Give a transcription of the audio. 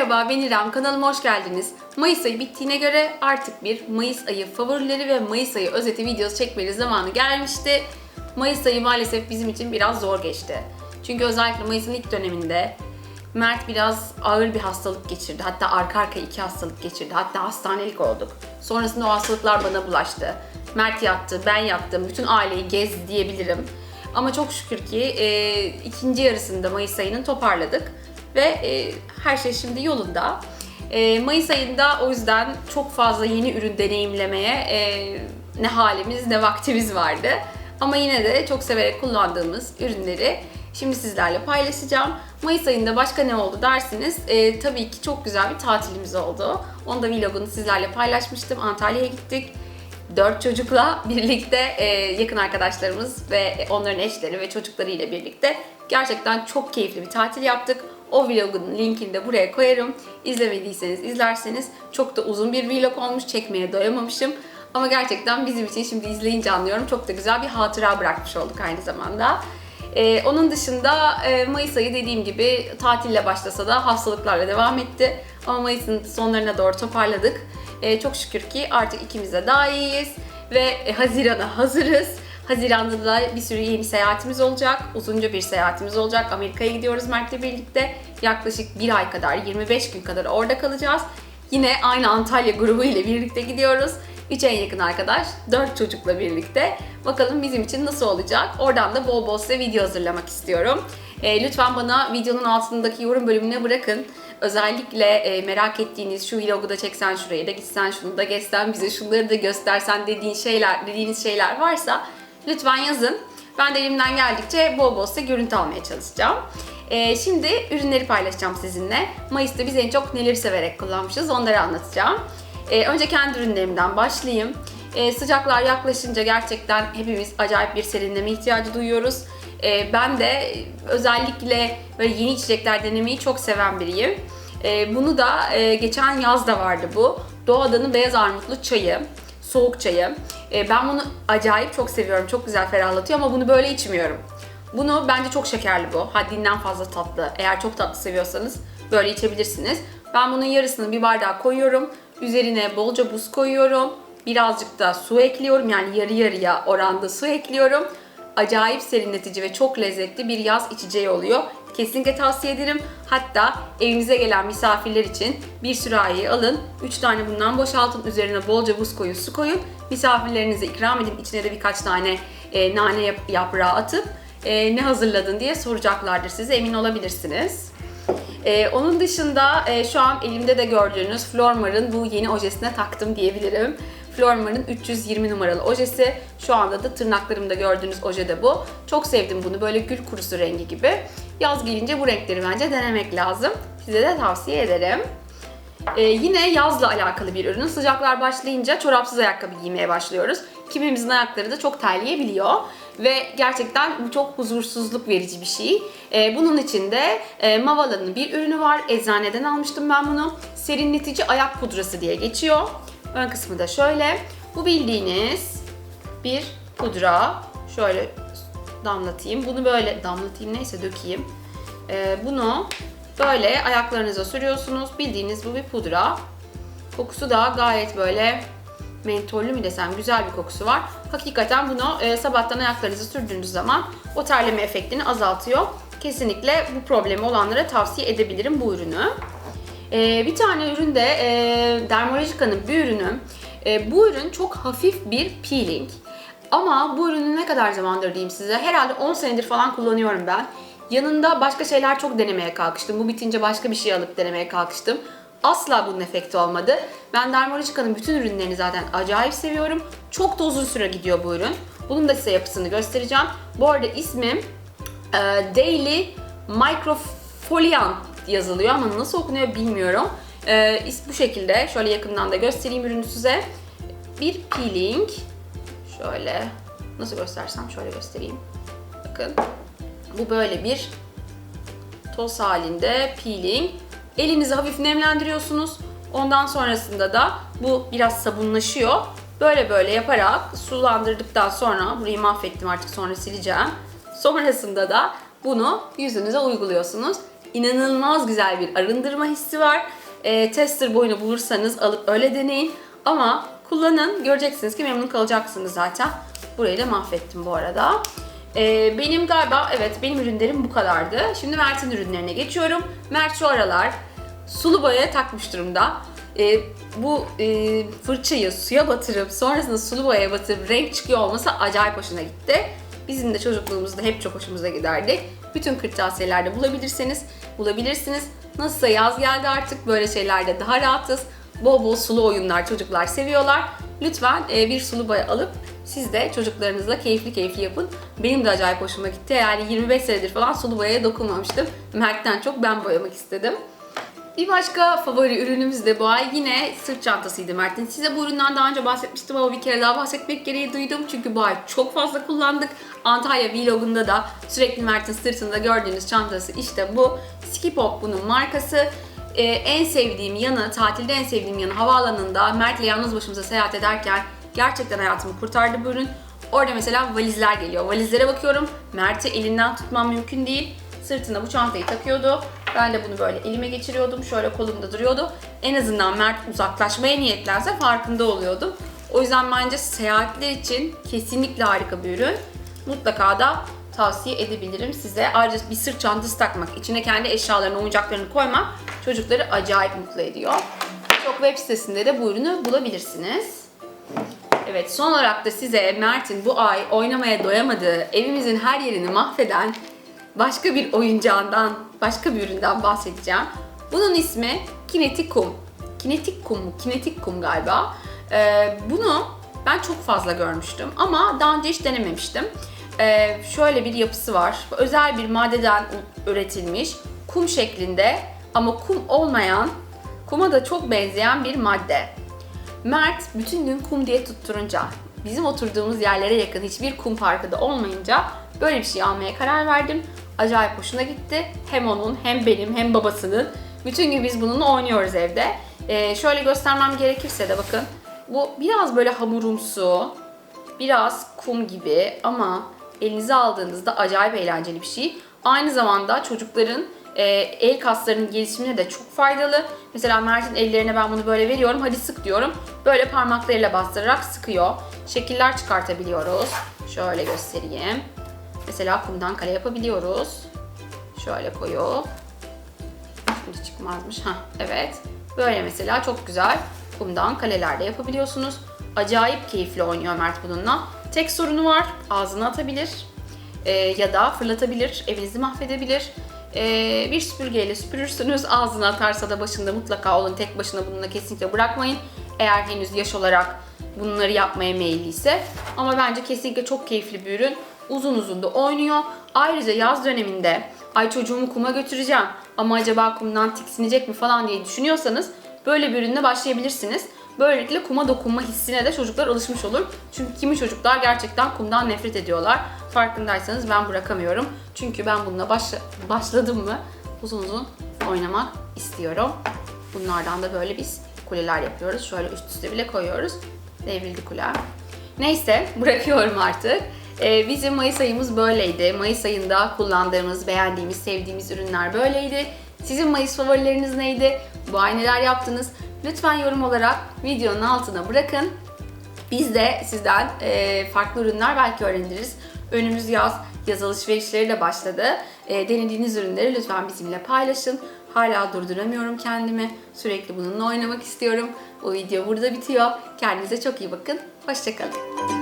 Merhaba ben İrem, kanalıma hoş geldiniz. Mayıs ayı bittiğine göre artık bir Mayıs ayı favorileri ve Mayıs ayı özeti videosu çekmeli zamanı gelmişti. Mayıs ayı maalesef bizim için biraz zor geçti. Çünkü özellikle Mayıs'ın ilk döneminde Mert biraz ağır bir hastalık geçirdi. Hatta arka arkaya iki hastalık geçirdi. Hatta hastanelik olduk. Sonrasında o hastalıklar bana bulaştı. Mert yattı, ben yattım, bütün aileyi gezdi diyebilirim. Ama çok şükür ki e, ikinci yarısında Mayıs ayının toparladık ve e, her şey şimdi yolunda. E, Mayıs ayında o yüzden çok fazla yeni ürün deneyimlemeye e, ne halimiz ne vaktimiz vardı. Ama yine de çok severek kullandığımız ürünleri şimdi sizlerle paylaşacağım. Mayıs ayında başka ne oldu dersiniz? E, tabii ki çok güzel bir tatilimiz oldu. Onu da vlogunu sizlerle paylaşmıştım. Antalya'ya gittik dört çocukla birlikte e, yakın arkadaşlarımız ve onların eşleri ve çocukları ile birlikte gerçekten çok keyifli bir tatil yaptık. O vlogun linkini de buraya koyarım. İzlemediyseniz izlerseniz çok da uzun bir vlog olmuş. Çekmeye doyamamışım. Ama gerçekten bizim için şimdi izleyince anlıyorum. Çok da güzel bir hatıra bırakmış olduk aynı zamanda. Ee, onun dışında e, Mayıs ayı dediğim gibi tatille başlasa da hastalıklarla devam etti. Ama Mayıs'ın sonlarına doğru toparladık. Ee, çok şükür ki artık ikimiz de daha iyiyiz ve e, Haziran'a hazırız. Haziran'da da bir sürü yeni seyahatimiz olacak. Uzunca bir seyahatimiz olacak. Amerika'ya gidiyoruz Mert'le birlikte. Yaklaşık bir ay kadar, 25 gün kadar orada kalacağız. Yine aynı Antalya grubu ile birlikte gidiyoruz. 3 en yakın arkadaş, 4 çocukla birlikte. Bakalım bizim için nasıl olacak? Oradan da bol bol size video hazırlamak istiyorum. E, lütfen bana videonun altındaki yorum bölümüne bırakın. Özellikle e, merak ettiğiniz şu vlogu da çeksen şuraya da gitsen şunu da geçsen bize şunları da göstersen dediğin şeyler, dediğiniz şeyler varsa lütfen yazın. Ben de elimden geldikçe bol bol size görüntü almaya çalışacağım. E, şimdi ürünleri paylaşacağım sizinle. Mayıs'ta biz en çok neleri severek kullanmışız onları anlatacağım. E, önce kendi ürünlerimden başlayayım. E, sıcaklar yaklaşınca gerçekten hepimiz acayip bir serinleme ihtiyacı duyuyoruz. E, ben de özellikle böyle yeni içecekler denemeyi çok seven biriyim. E, bunu da e, geçen yaz da vardı bu. Doğadan'ın beyaz armutlu çayı, soğuk çayı. E, ben bunu acayip çok seviyorum. Çok güzel ferahlatıyor ama bunu böyle içmiyorum. Bunu bence çok şekerli bu. Haddinden fazla tatlı. Eğer çok tatlı seviyorsanız böyle içebilirsiniz. Ben bunun yarısını bir bardağa koyuyorum. Üzerine bolca buz koyuyorum. Birazcık da su ekliyorum. Yani yarı yarıya oranda su ekliyorum. Acayip serinletici ve çok lezzetli bir yaz içeceği oluyor. Kesinlikle tavsiye ederim. Hatta evinize gelen misafirler için bir sürahiyi alın. 3 tane bundan boşaltın. Üzerine bolca buz koyun, su koyun. Misafirlerinize ikram edin. İçine de birkaç tane e, nane yap- yaprağı atıp e, ne hazırladın diye soracaklardır size. Emin olabilirsiniz. Ee, onun dışında e, şu an elimde de gördüğünüz Flormar'ın bu yeni ojesine taktım diyebilirim. Flormar'ın 320 numaralı ojesi. Şu anda da tırnaklarımda gördüğünüz oje de bu. Çok sevdim bunu. Böyle gül kurusu rengi gibi. Yaz gelince bu renkleri bence denemek lazım. Size de tavsiye ederim. Ee, yine yazla alakalı bir ürün. Sıcaklar başlayınca çorapsız ayakkabı giymeye başlıyoruz. Kimimizin ayakları da çok terleyebiliyor. Ve gerçekten bu çok huzursuzluk verici bir şey. Ee, bunun için de e, Mavala'nın bir ürünü var. Eczaneden almıştım ben bunu. Serinletici ayak pudrası diye geçiyor. Ön kısmı da şöyle. Bu bildiğiniz bir pudra. Şöyle damlatayım. Bunu böyle damlatayım neyse dökeyim. Ee, bunu böyle ayaklarınıza sürüyorsunuz. Bildiğiniz bu bir pudra. Kokusu da gayet böyle mentollü mü desem güzel bir kokusu var. Hakikaten bunu e, sabahtan ayaklarınızı sürdüğünüz zaman o terleme efektini azaltıyor. Kesinlikle bu problemi olanlara tavsiye edebilirim bu ürünü. E, bir tane ürün de e, Dermalogica'nın bir ürünü. E, bu ürün çok hafif bir peeling. Ama bu ürünü ne kadar zamandır diyeyim size? Herhalde 10 senedir falan kullanıyorum ben. Yanında başka şeyler çok denemeye kalkıştım. Bu bitince başka bir şey alıp denemeye kalkıştım. Asla bunun efekti olmadı. Ben Dermalogica'nın bütün ürünlerini zaten acayip seviyorum. Çok da uzun süre gidiyor bu ürün. Bunun da size yapısını göstereceğim. Bu arada ismim e, Daily Microfoliant yazılıyor ama nasıl okunuyor bilmiyorum. E, is- bu şekilde şöyle yakından da göstereyim ürünü size. Bir peeling. Şöyle nasıl göstersem şöyle göstereyim. Bakın. Bu böyle bir toz halinde peeling. Elinizi hafif nemlendiriyorsunuz. Ondan sonrasında da bu biraz sabunlaşıyor. Böyle böyle yaparak sulandırdıktan sonra burayı mahvettim artık sonra sileceğim. Sonrasında da bunu yüzünüze uyguluyorsunuz. İnanılmaz güzel bir arındırma hissi var. E, tester boyunu bulursanız alıp öyle deneyin. Ama kullanın göreceksiniz ki memnun kalacaksınız zaten. Burayı da mahvettim bu arada. E, benim galiba evet benim ürünlerim bu kadardı. Şimdi Mert'in ürünlerine geçiyorum. Mert şu aralar sulu boyaya takmış durumda. E, bu e, fırçayı suya batırıp sonrasında sulu boyaya batırıp renk çıkıyor olması acayip hoşuna gitti. Bizim de çocukluğumuzda hep çok hoşumuza giderdi. Bütün kırtasiyelerde bulabilirseniz bulabilirsiniz. Nasılsa yaz geldi artık böyle şeylerde daha rahatız. Bol bol sulu oyunlar çocuklar seviyorlar. Lütfen e, bir sulu boya alıp siz de çocuklarınızla keyifli keyifli yapın. Benim de acayip hoşuma gitti. Yani 25 senedir falan sulu boyaya dokunmamıştım. Mert'ten çok ben boyamak istedim. Bir başka favori ürünümüz de bu ay yine sırt çantasıydı Mert'in. Size bu üründen daha önce bahsetmiştim ama bir kere daha bahsetmek gereği duydum. Çünkü bu ay çok fazla kullandık. Antalya vlogunda da sürekli Mert'in sırtında gördüğünüz çantası işte bu. Skipop bunun markası. Ee, en sevdiğim yanı, tatilde en sevdiğim yanı havaalanında Mert'le yalnız başımıza seyahat ederken gerçekten hayatımı kurtardı bu ürün. Orada mesela valizler geliyor. Valizlere bakıyorum. Mert'i elinden tutmam mümkün değil. Sırtına bu çantayı takıyordu. Ben de bunu böyle elime geçiriyordum. Şöyle kolumda duruyordu. En azından Mert uzaklaşmaya niyetlense farkında oluyordum. O yüzden bence seyahatler için kesinlikle harika bir ürün. Mutlaka da tavsiye edebilirim size. Ayrıca bir sırt çantası takmak, içine kendi eşyalarını, oyuncaklarını koymak çocukları acayip mutlu ediyor. Çok web sitesinde de bu ürünü bulabilirsiniz. Evet son olarak da size Mert'in bu ay oynamaya doyamadığı, evimizin her yerini mahveden başka bir oyuncağından, başka bir üründen bahsedeceğim. Bunun ismi Kinetic Kum. Kinetic Kum mu? Kinetic Kum galiba. Ee, bunu ben çok fazla görmüştüm ama daha önce hiç denememiştim. Ee, şöyle bir yapısı var. Özel bir maddeden üretilmiş kum şeklinde ama kum olmayan, kuma da çok benzeyen bir madde. Mert bütün gün kum diye tutturunca, bizim oturduğumuz yerlere yakın hiçbir kum parkı da olmayınca böyle bir şey almaya karar verdim. Acayip hoşuna gitti. Hem onun hem benim hem babasının. Bütün gün biz bununla oynuyoruz evde. Ee, şöyle göstermem gerekirse de bakın. Bu biraz böyle hamurumsu, biraz kum gibi ama elinize aldığınızda acayip eğlenceli bir şey. Aynı zamanda çocukların e, el kaslarının gelişimine de çok faydalı. Mesela Mert'in ellerine ben bunu böyle veriyorum. Hadi sık diyorum. Böyle parmaklarıyla bastırarak sıkıyor. Şekiller çıkartabiliyoruz. Şöyle göstereyim. Mesela kumdan kale yapabiliyoruz. Şöyle koyup. Şimdi çıkmazmış. Ha, evet. Böyle mesela çok güzel kumdan kaleler de yapabiliyorsunuz. Acayip keyifli oynuyor Mert bununla. Tek sorunu var. Ağzına atabilir. Ee, ya da fırlatabilir. Evinizi mahvedebilir. Ee, bir süpürgeyle süpürürsünüz. Ağzına atarsa da başında mutlaka olun. Tek başına bununla kesinlikle bırakmayın. Eğer henüz yaş olarak bunları yapmaya meyilliyse. Ama bence kesinlikle çok keyifli bir ürün. Uzun uzun da oynuyor. Ayrıca yaz döneminde ay çocuğumu kuma götüreceğim ama acaba kumdan tiksinecek mi falan diye düşünüyorsanız böyle bir ürünle başlayabilirsiniz. Böylelikle kuma dokunma hissine de çocuklar alışmış olur. Çünkü kimi çocuklar gerçekten kumdan nefret ediyorlar. Farkındaysanız ben bırakamıyorum. Çünkü ben bununla başla- başladım mı uzun uzun oynamak istiyorum. Bunlardan da böyle biz kuleler yapıyoruz. Şöyle üst üste bile koyuyoruz. Devrildi kule. Neyse bırakıyorum artık. Ee, bizim Mayıs ayımız böyleydi. Mayıs ayında kullandığımız, beğendiğimiz, sevdiğimiz ürünler böyleydi. Sizin Mayıs favorileriniz neydi? Bu ay neler yaptınız? Lütfen yorum olarak videonun altına bırakın. Biz de sizden e, farklı ürünler belki öğreniriz. Önümüz yaz, yaz alışverişleri de başladı. E, denediğiniz ürünleri lütfen bizimle paylaşın. Hala durduramıyorum kendimi. Sürekli bununla oynamak istiyorum. Bu video burada bitiyor. Kendinize çok iyi bakın. Hoşçakalın.